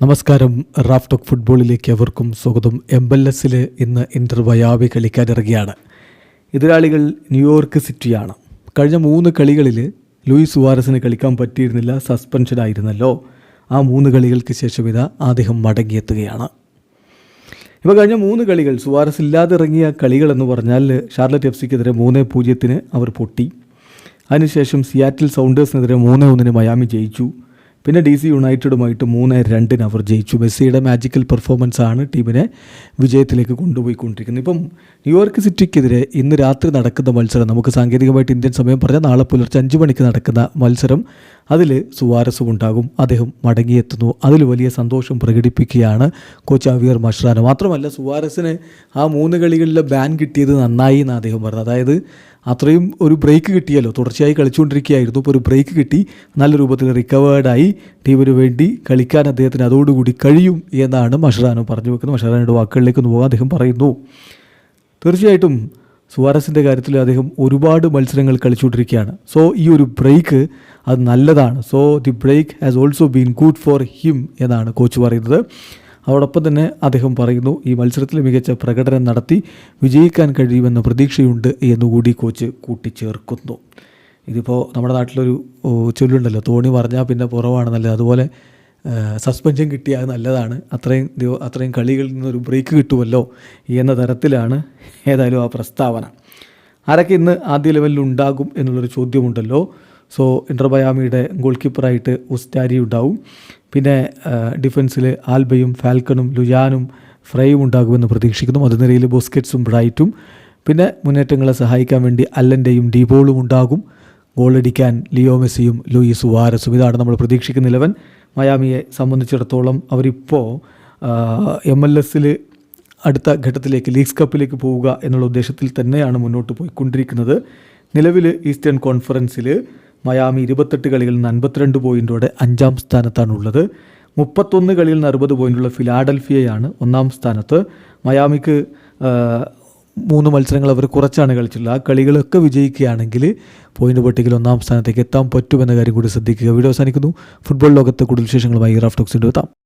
നമസ്കാരം. Raf talk ഫുട്ബോളിലേക്ക് അവർക്കും സ്വാഗതം. എം എൽ എസിൽ ഇന്ന് ഇന്റർ വയാവി കളിക്കാനിറങ്ങിയാണ്. എതിരാളികൾ ന്യൂയോർക്ക് സിറ്റിയാണ്. കഴിഞ്ഞ മൂന്ന് കളികളിൽ ലൂയിസ് സുവാരസിന് കളിക്കാൻ പറ്റിയിരുന്നില്ല സസ്പെൻഷനായിരുന്നല്ലോ ആ മൂന്ന് കളികൾക്ക് ശേഷം ഇതാ അദ്ദേഹം മടങ്ങിയെത്തുകയാണ്. ഇപ്പോൾ കഴിഞ്ഞ മൂന്ന് കളികൾ സുവാരസ് ഇല്ലാതെ ഇറങ്ങിയ കളികളെന്ന് പറഞ്ഞാൽ ഷാർലറ്റ് എഫ് സിക്കെതിരെ മൂന്ന് പൂജ്യത്തിന് അവർ പൊട്ടി. അതിനുശേഷം സിയാറ്റിൽ സൗണ്ടേഴ്സിനെതിരെ മൂന്ന് ഒന്നിന് മയാമി ജയിച്ചു. പിന്നെ ഡി സി യുണൈറ്റഡുമായിട്ട് മൂന്ന് രണ്ടിന് അവർ ജയിച്ചു. മെസ്സിയുടെ മാജിക്കൽ പെർഫോമൻസ് ആണ് ടീമിനെ വിജയത്തിലേക്ക് കൊണ്ടുപോയിക്കൊണ്ടിരിക്കുന്നത്. ഇപ്പം ന്യൂയോർക്ക് സിറ്റിക്കെതിരെ ഇന്ന് രാത്രി നടക്കുന്ന മത്സരം നമുക്ക് സാങ്കേതികമായിട്ട് ഇന്ത്യൻ സമയം പറഞ്ഞാൽ നാളെ പുലർച്ചെ അഞ്ച് മണിക്ക് നടക്കുന്ന മത്സരം അതിൽ സുവാരസും ഉണ്ടാകും. അദ്ദേഹം മടങ്ങിയെത്തുന്നു. അതിൽ വലിയ സന്തോഷം പ്രകടിപ്പിക്കുകയാണ് കോച്ച് അവിയർ മഷ്റാന. മാത്രമല്ല സുവാരസിന് ആ മൂന്ന് കളികളിലെ ബാൻ കിട്ടിയത് നന്നായി എന്ന് അദ്ദേഹം പറഞ്ഞു അതായത് അത്രയും ഒരു ബ്രേക്ക് കിട്ടിയല്ലോ. തുടർച്ചയായി കളിച്ചുകൊണ്ടിരിക്കുകയായിരുന്നു. ഇപ്പോൾ ഒരു ബ്രേക്ക് കിട്ടി. നല്ല രൂപത്തിൽ റിക്കവേർഡായി ടീമിന് വേണ്ടി കളിക്കാൻ അദ്ദേഹത്തിന് അതോടുകൂടി കഴിയും എന്നാണ് മഷറാനോ പറഞ്ഞു വെക്കുന്നത്. മഷറാനയുടെ വാക്കുകളിലേക്ക് പോകാൻ അദ്ദേഹം പറയുന്നു. തീർച്ചയായിട്ടും സുവാരസിന്റെ കാര്യത്തിൽ അദ്ദേഹം ഒരുപാട് മത്സരങ്ങൾ കളിച്ചുകൊണ്ടിരിക്കുകയാണ്. സോ ഈ ഒരു ബ്രേക്ക് അത് നല്ലതാണ്. So the break has also been good for him എന്നാണ് കോച്ച് പറയുന്നത്. അതോടൊപ്പം തന്നെ അദ്ദേഹം പറയുന്നു ഈ മത്സരത്തിൽ മികച്ച പ്രകടനം നടത്തി വിജയിക്കാൻ കഴിയുമെന്ന പ്രതീക്ഷയുണ്ട് എന്നുകൂടി കോച്ച് കൂട്ടിച്ചേർക്കുന്നു. ഇതിപ്പോൾ നമ്മുടെ നാട്ടിലൊരു ചൊല്ലുണ്ടല്ലോ തോണി പറഞ്ഞാൽ പിന്നെ പുറവാണ് നല്ലത്. അതുപോലെ സസ്പെൻഷൻ കിട്ടിയാൽ നല്ലതാണ്. അത്രയും ദിവ- അത്രയും കളികളിൽ നിന്നൊരു ബ്രേക്ക് കിട്ടുമല്ലോ എന്ന തരത്തിലാണ് ഏതായാലും ആ പ്രസ്താവന. ആരൊക്കെ ഇന്ന് ആദ്യ ലെവലിൽ ഉണ്ടാകും എന്നുള്ളൊരു ചോദ്യമുണ്ടല്ലോ. സോ ഇന്റർ ബയാമിയുടെ ഗോൾ കീപ്പറായിട്ട് ഉസ്റ്റാരി ഉണ്ടാവും. പിന്നെ ഡിഫൻസിൽ ആൽബയും ഫാൽക്കണും ലുയാനും ഫ്രൈയും ഉണ്ടാകുമെന്ന് പ്രതീക്ഷിക്കുന്നു. മധുനിരയിൽ ബോസ്കറ്റ്സും ബ്രൈറ്റും. പിന്നെ മുന്നേറ്റങ്ങളെ സഹായിക്കാൻ വേണ്ടി അല്ലന്റെയും ഡിബോളും ഉണ്ടാകും. ഗോളടിക്കാൻ ലിയോ മെസ്സിയും ലൂയിസ് വാരസും ഇതാണ് നമ്മൾ പ്രതീക്ഷിക്കുന്ന ഇലവൻ മയാമിയെ സംബന്ധിച്ചിടത്തോളം അവരിപ്പോൾ എം എൽ എസിൽ അടുത്ത ഘട്ടത്തിലേക്ക് ലീഗ്സ് കപ്പിലേക്ക് പോവുക എന്നുള്ള ഉദ്ദേശത്തിൽ തന്നെയാണ് മുന്നോട്ട് പോയിക്കൊണ്ടിരിക്കുന്നത്. നിലവിൽ ഈസ്റ്റേൺ കോൺഫറൻസിൽ മയാമി ഇരുപത്തെട്ട് കളികളിൽ നിന്ന് അൻപത്തിരണ്ട് പോയിന്റോടെ അഞ്ചാം സ്ഥാനത്താണുള്ളത്. മുപ്പത്തൊന്ന് കളിയിൽ നിന്ന് അറുപത് പോയിന്റുള്ള ഫിലാഡൽഫിയയാണ് ഒന്നാം സ്ഥാനത്ത്. മയാമിക്ക് മൂന്ന് മത്സരങ്ങൾ അവർ കുറച്ചാണ് കളിച്ചിട്ടുള്ളത്. ആ കളികളൊക്കെ വിജയിക്കുകയാണെങ്കിൽ പോയിന്റ് പട്ടികയിൽ ഒന്നാം സ്ഥാനത്തേക്ക് എത്താൻ പറ്റുമെന്ന കാര്യം കൂടി ശ്രദ്ധിക്കുക. വീഡിയോ അവസാനിക്കുന്നു. ഫുട്ബോൾ ലോകത്തെ കൂടുതൽ വിശേഷങ്ങളുമായി റാഫ്റ്റോക്സിന്റെ എത്താം.